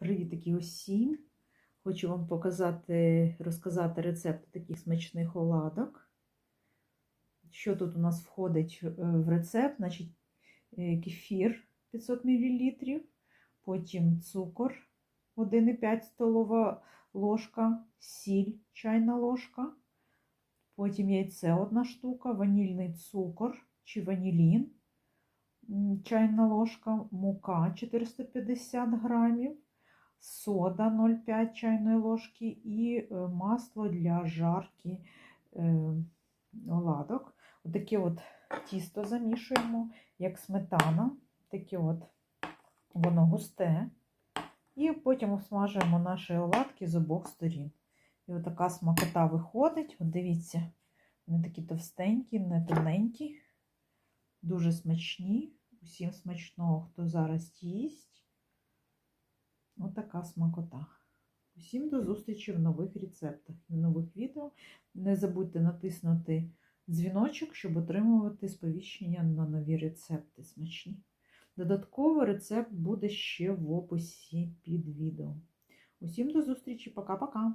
Привітки усім! Хочу вам показати, розказати рецепт таких смачних оладок. Що тут у нас входить е, в рецепт? Значить, е, кефір 500 мл, потім цукор 1,5 столова ложка, сіль чайна ложка, потім яйце 1 штука, ванільний цукор чи ванілін, чайна ложка, мука 450 грамів, сода 0,5 чайної ложки і е, масло для жарки е, оладок. Отаке от тісто замішуємо, як сметана, таке от воно густе. І потім обсмажуємо наші оладки з обох сторін. І отака смакота виходить. От дивіться, вони такі товстенькі, не тоненькі, дуже смачні. Усім смачного, хто зараз їсть. Отака смакота. Усім до зустрічі в нових рецептах і в нових відео. Не забудьте натиснути дзвіночок, щоб отримувати сповіщення на нові рецепти смачні. Додатково рецепт буде ще в описі під відео. Усім до зустрічі, пока-пока!